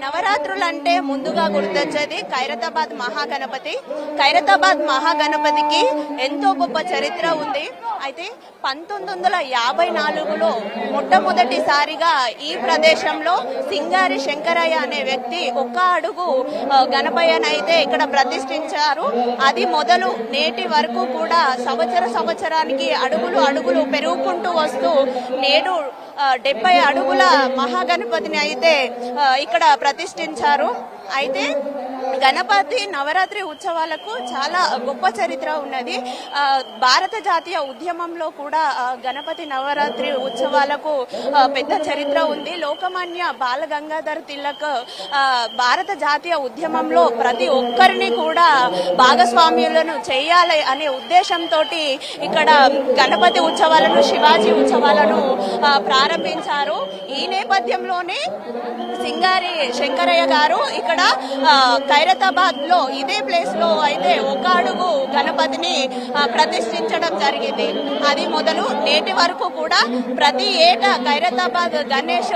నవరాత్రులు అంటే ముందుగా గుర్తొచ్చేది ఖైరతాబాద్ మహాగణపతి. ఖైరతాబాద్ మహాగణపతికి ఎంతో గొప్ప చరిత్ర ఉంది. అయితే పంతొమ్మిది వందల యాభై నాలుగులో మొట్టమొదటిసారిగా ఈ ప్రదేశంలో సింగారి శంకరయ్య అనే వ్యక్తి ఒక్క అడుగు ఆ, గణపయ్యనైతే ఇక్కడ ప్రతిష్ఠించారు. అది మొదలు నేటి వరకు కూడా సంవత్సర సంవత్సరానికి అడుగులు అడుగులు పెరుగుకుంటూ వస్తూ నేడు డెబ్బై అడుగుల మహాగణపతిని అయితే ఇక్కడ ప్రతిష్ఠించారు. అయితే గణపతి నవరాత్రి ఉత్సవాలకు చాలా గొప్ప చరిత్ర ఉన్నది. భారత జాతీయ ఉద్యమంలో కూడా గణపతి నవరాత్రి ఉత్సవాలకు పెద్ద చరిత్ర ఉంది. లోకమాన్య బాల గంగాధర్ తిలక్ భారత జాతీయ ఉద్యమంలో ప్రతి ఒక్కరిని కూడా భాగస్వామ్యులను చేయాలి అనే ఉద్దేశంతో ఇక్కడ గణపతి ఉత్సవాలను శివాజీ ఉత్సవాలను ప్రారంభించారు. ఈ నేపథ్యంలోనే సింగారి శంకరయ్య గారు ఇక్కడ ఖైరతాబాద్లో ఇదే ప్లేస్లో అయితే ఒక అడుగు గణపతిని ప్రతిష్ఠించడం జరిగింది. అది మొదలు నేటి వరకు కూడా ప్రతి ఏటా ఖైరతాబాద్ గణేష్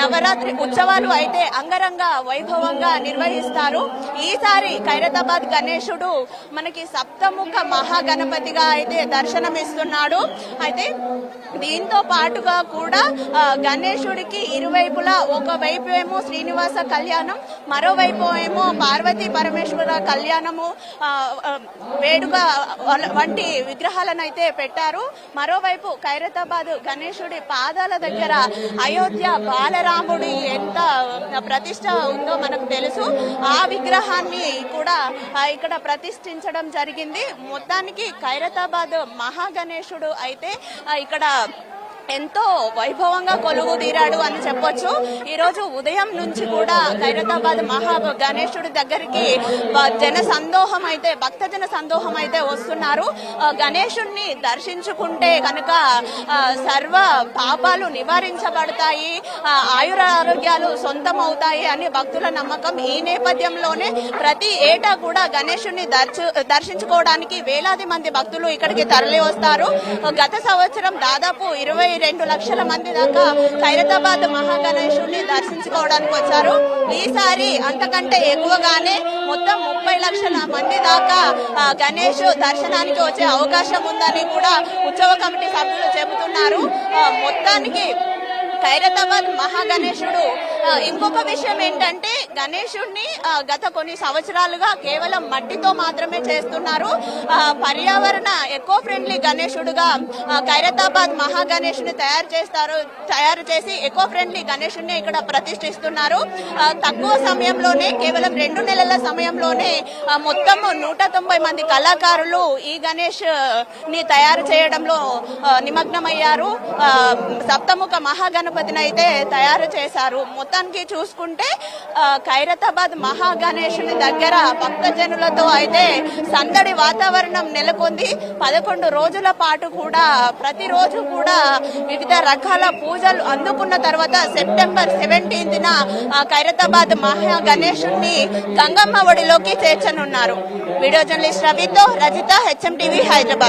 నవరాత్రి ఉత్సవాలు అయితే అంగరంగ వైభవంగా నిర్వహిస్తారు. ఈసారి ఖైరతాబాద్ గణేశుడు మనకి సప్తముఖ మహాగణపతిగా అయితే దర్శనమిస్తున్నాడు. అయితే దీంతో పాటుగా కూడా గణేశుడికి ఇరువైపులా ఒక వైపు ఏమో శ్రీనివాస కళ్యాణం మరోవైపు ఏమో పార్వతి పరమేశ్వర కళ్యాణము వేడుక వంటి విగ్రహాలను అయితే పెట్టారు. మరోవైపు ఖైరతాబాద్ గణేశుడి పాదాల దగ్గర అయోధ్య బాలరాముడి ఎంత ప్రతిష్ట ఉందో మనకు తెలుసు. ఆ విగ్రహాన్ని కూడా ఇక్కడ ప్రతిష్ఠించడం జరిగింది. మొత్తానికి ఖైరతాబాద్ మహాగణేశుడు అయితే ఇక్కడ ఎంతో వైభవంగా కొలువు తీరాడు అని చెప్పొచ్చు. ఈ రోజు ఉదయం నుంచి కూడా ఖైరతాబాద్ మహా గణేశుడి దగ్గరికి జన సందోహం అయితే భక్త జన సందోహం అయితే వస్తున్నారు. గణేశుణ్ణి దర్శించుకుంటే కనుక సర్వ పాపాలు నివారించబడతాయి ఆయుర ఆరోగ్యాలు సొంతం అవుతాయి అని భక్తుల నమ్మకం. ఈ నేపథ్యంలోనే ప్రతి ఏటా కూడా గణేశుణ్ణి దర్శ దర్శించుకోవడానికి వేలాది మంది భక్తులు ఇక్కడికి తరలి వస్తారు గత సంవత్సరం దాదాపు ఇరవై రెండు లక్షల మంది దాకా ఖైరతాబాద్ మహాగణేశుడిని దర్శించుకోవడానికి వచ్చారు. ఈసారి అంతకంటే ఎక్కువగానే మొత్తం ముప్పై లక్షల మంది దాకా గణేష్ దర్శనానికి వచ్చే అవకాశం ఉందని కూడా ఉత్సవ కమిటీ సభ్యులు చెబుతున్నారు. మొత్తానికి ఖైరతాబాద్ మహాగణేశుడు ఇంకొక విషయం ఏంటంటే గణేశుడిని గత కొన్ని సంవత్సరాలుగా కేవలం మట్టితో మాత్రమే చేస్తున్నారు. పర్యావరణ ఎకో ఫ్రెండ్లీ గణేశుడుగా ఖైరతాబాద్ మహాగణేశుని తయారు చేస్తారు తయారు చేసి ఎకో ఫ్రెండ్లీ గణేశుడిని ఇక్కడ ప్రతిష్ఠిస్తున్నారు. తక్కువ సమయంలోనే కేవలం రెండు నెలల సమయంలోనే మొత్తం నూట తొంభై మంది కళాకారులు ఈ గణేష్ని తయారు చేయడంలో నిమగ్నమయ్యారు. సప్తముఖ మహాగణపతిని అయితే తయారు చేశారు. మొత్తానికి చూసుకుంటే ఖైరతాబాద్ మహాగణేశుని దగ్గర భక్తజనులతో అయితే సందడి వాతావరణం నెలకొంది. పదకొండు రోజుల పాటు కూడా ప్రతిరోజు కూడా వివిధ రకాల పూజలు అందుకున్న తర్వాత సెప్టెంబర్ సెవెంటీన్త్ ఖైరతాబాద్ మహా గణేశుణ్ణి గంగమ్మ ఒడిలోకి చేర్చనున్నారు. వీడియో జర్నలిస్ట్ రవితో రజిత హెచ్ఎం టీవీ హైదరాబాద్.